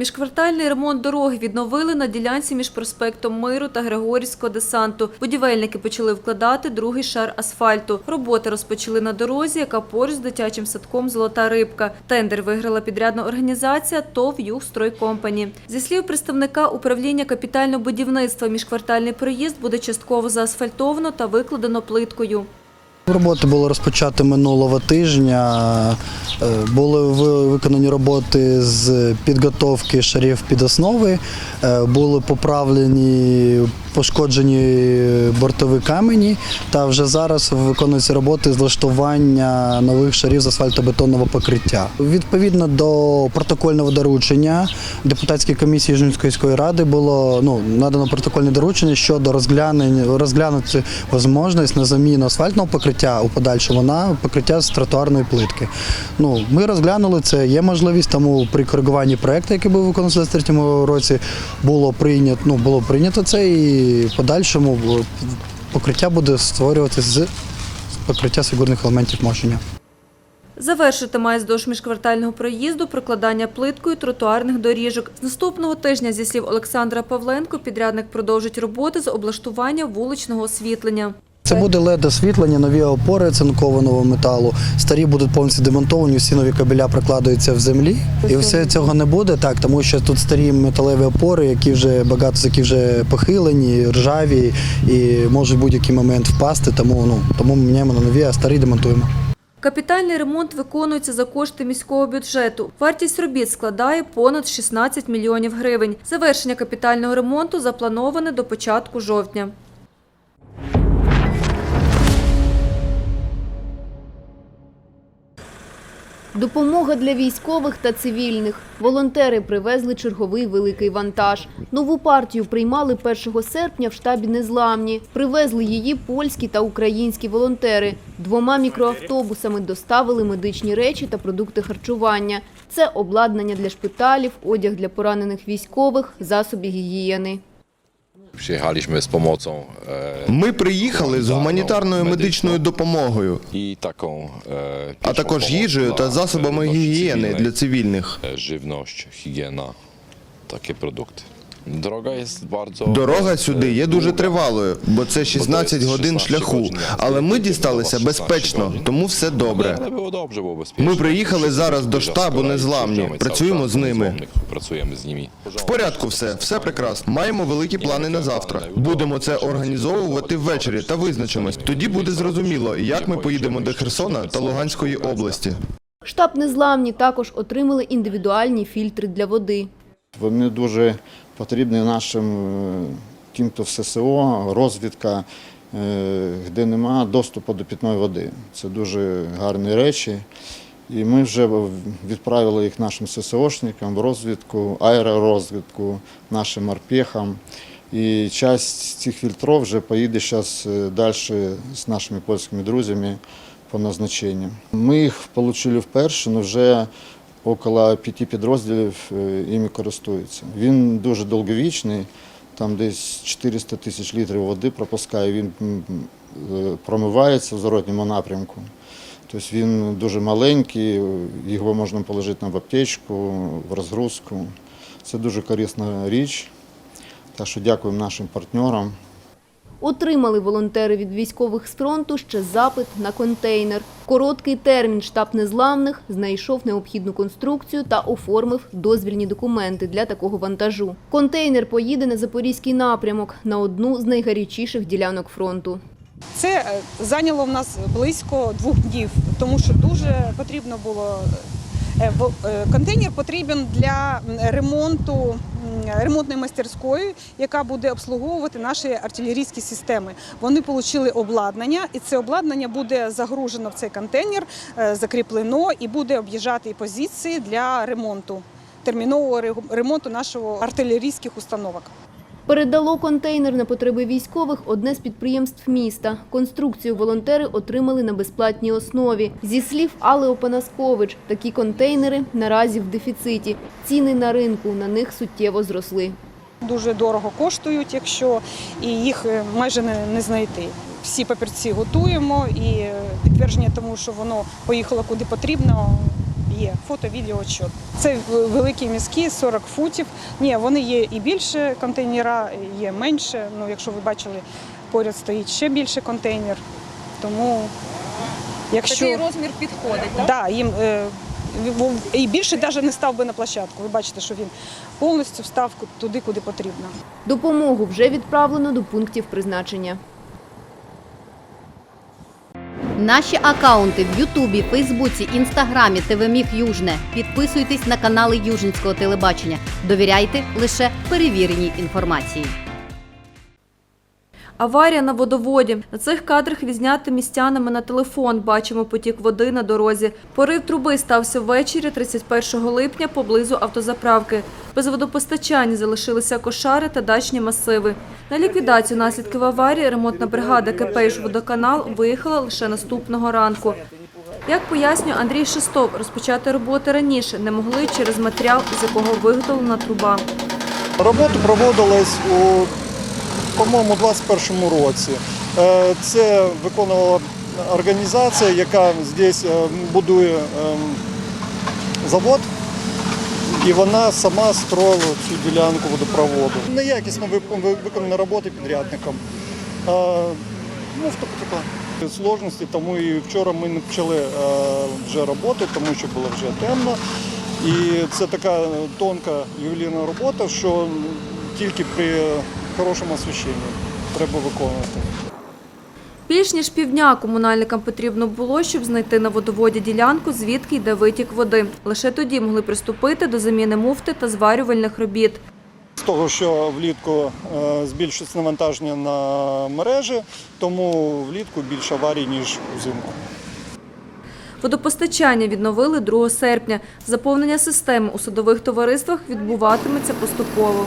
Міжквартальний ремонт дороги відновили на ділянці між проспектом Миру та Григорівського десанту. Будівельники почали вкладати другий шар асфальту. Роботи розпочали на дорозі, яка поруч з дитячим садком Золота рибка. Тендер виграла підрядна організація ТОВ «Югстройкомпані». Зі слів представника управління капітального будівництва, міжквартальний проїзд буде частково заасфальтовано та викладено плиткою. Роботи були розпочаті минулого тижня. Е, Були виконані роботи з підготовки шарів під основи, е, були поправлені пошкоджені бортові камені, та вже зараз виконуються роботи з влаштування нових шарів з асфальтобетонного покриття. Відповідно до протокольного доручення депутатській комісії Жінської ради було ну, надано протокольне доручення щодо розглянути можливість на заміну асфальтного покриття у подальшому на покриття з тротуарної плитки. Ну, ми розглянули це, є можливість, тому при коригуванні проекту, який був виконаний у 2023 році, було прийнято, ну, було прийнято це і в подальшому покриття буде створюватися з покриття фігурних елементів мощення. Завершити має вздовж міжквартального проїзду прокладання плиткою тротуарних доріжок. З наступного тижня, зі слів Олександра Павленко, підрядник продовжить роботи з облаштування вуличного освітлення. Це буде led освітлення, нові опори цинкованого металу. Старі будуть повністю демонтовані, всі нові кабеля прокладаються в землі. І все цього не буде так, тому що тут старі металеві опори, які вже багато з яких вже похилені, ржаві і можуть в будь-який момент впасти. Тому ну тому ми міняємо на нові, а старі демонтуємо. Капітальний ремонт виконується за кошти міського бюджету. Вартість робіт складає понад 16 мільйонів гривень. Завершення капітального ремонту заплановане до початку жовтня. Допомога для військових та цивільних. Волонтери привезли черговий великий вантаж. Нову партію приймали 1 серпня в штабі Незламні. Привезли її польські та українські волонтери. Двома мікроавтобусами доставили медичні речі та продукти харчування. Це обладнання для шпиталів, одяг для поранених військових, засоби гігієни. Przyjechaliśmy z pomocą e, Ми приїхали з гуманітарною медичною допомогою, i taką e, а також їжею та засобами гігієни для цивільних. E, Żywność, higiena, takie produkty. Droga jest Дорога сюди є дуже тривалою, бо це 16 годин шляху. Але ми дісталися безпечно, тому все добре. Ми приїхали зараз до штабу Незламні. Працюємо з ними. Працюємо з ними. В порядку все, все прекрасно. Маємо великі плани на завтра. Будемо це організовувати ввечері та визначимось. Тоді буде зрозуміло, як ми поїдемо до Херсона та Луганської області. Штаб Незламні також отримали індивідуальні фільтри для води. Вони дуже потрібні нашим е, тим, хто в ССО, розвідка, е, де нема доступу до питної води. Це дуже гарні речі. І ми вже відправили їх нашим ССОшникам в розвідку, аеророзвідку, нашим морпехам. І часть цих фільтрів вже поїде зараз далі з нашими польськими друзями по назначенню. Ми їх отримали вперше, але вже около п'яти підрозділів е, іми користуються. Він дуже довговічний, там десь 400 тисяч літрів води пропускає, він е, промивається в зворотньому напрямку. Тобто він дуже маленький, його можна положити в аптечку, в розгрузку. Це дуже корисна річ. Так що дякуємо нашим партнерам. Отримали волонтери від військових з фронту ще запит на контейнер. Короткий термін штаб незламних знайшов необхідну конструкцію та оформив дозвільні документи для такого вантажу. Контейнер поїде на запорізький напрямок на одну з найгарячіших ділянок фронту. Це е, зайняло в нас близько двох днів, тому що дуже потрібно було. Е, е, Контейнер потрібен для ремонту ремонтної мастерської, яка буде обслуговувати наші артилерійські системи. Вони отримали обладнання, і це обладнання буде загружено в цей контейнер, е, закріплено і буде об'їжджати позиції для ремонту, термінового ремонту нашого артилерійських установок. Передало контейнер на потреби військових одне з підприємств міста. Конструкцію волонтери отримали на безплатній основі. Зі слів Алли Опанаскович, такі контейнери наразі в дефіциті. Ціни на ринку на них суттєво зросли. дуже дорого коштують, якщо і їх е, майже не, знайти. Всі папірці готуємо і е, підтвердження тому, що воно поїхало куди потрібно, є фото, відео, отчет. Це великі мізки, 40 футів. Ні, вони є і більше контейнера, є менше. Ну, якщо ви бачили, поряд стоїть ще більше контейнер. Тому якщо розмір підходить, Да, їм е, і більше навіть не став би на площадку. Ви бачите, що він повністю встав туди, куди потрібно. Допомогу вже відправлено до пунктів призначення. Наші акаунти в Ютубі, Фейсбуці, Інстаграмі, ТВ Міг Южне. Підписуйтесь на канали Южинського телебачення. Довіряйте лише перевіреній інформації. Аварія на водоводі. На цих кадрах відзняти містянами на телефон. Бачимо потік води на дорозі. Порив труби стався ввечері 31 липня поблизу автозаправки. Без водопостачання залишилися кошари та дачні масиви. На ліквідацію наслідків аварії ремонтна бригада КП «Водоканал» виїхала лише наступного ранку. Як пояснює Андрій Шестов, розпочати роботи раніше не могли через матеріал, з якого виготовлена труба. Робота проводилась у, по-моєму, у 21 році. Е, Це виконувала організація, яка здесь е, будує ем, завод, і вона сама строїла цю ділянку водопроводу. Неякісно виконані роботи підрядником. Е, Муфта потекла. Сложності, тому і вчора ми не почали вже роботи, тому що було вже темно. І це така тонка ювелірна робота, що тільки при хорошому освіщенні треба виконувати. Більш ніж півдня комунальникам потрібно було, щоб знайти на водоводі ділянку, звідки йде витік води. Лише тоді могли приступити до заміни муфти та зварювальних робіт. З того, що влітку е, збільшується навантаження на мережі, тому влітку більше аварій, ніж взимку. Водопостачання відновили 2 серпня. Заповнення системи у садових товариствах відбуватиметься поступово.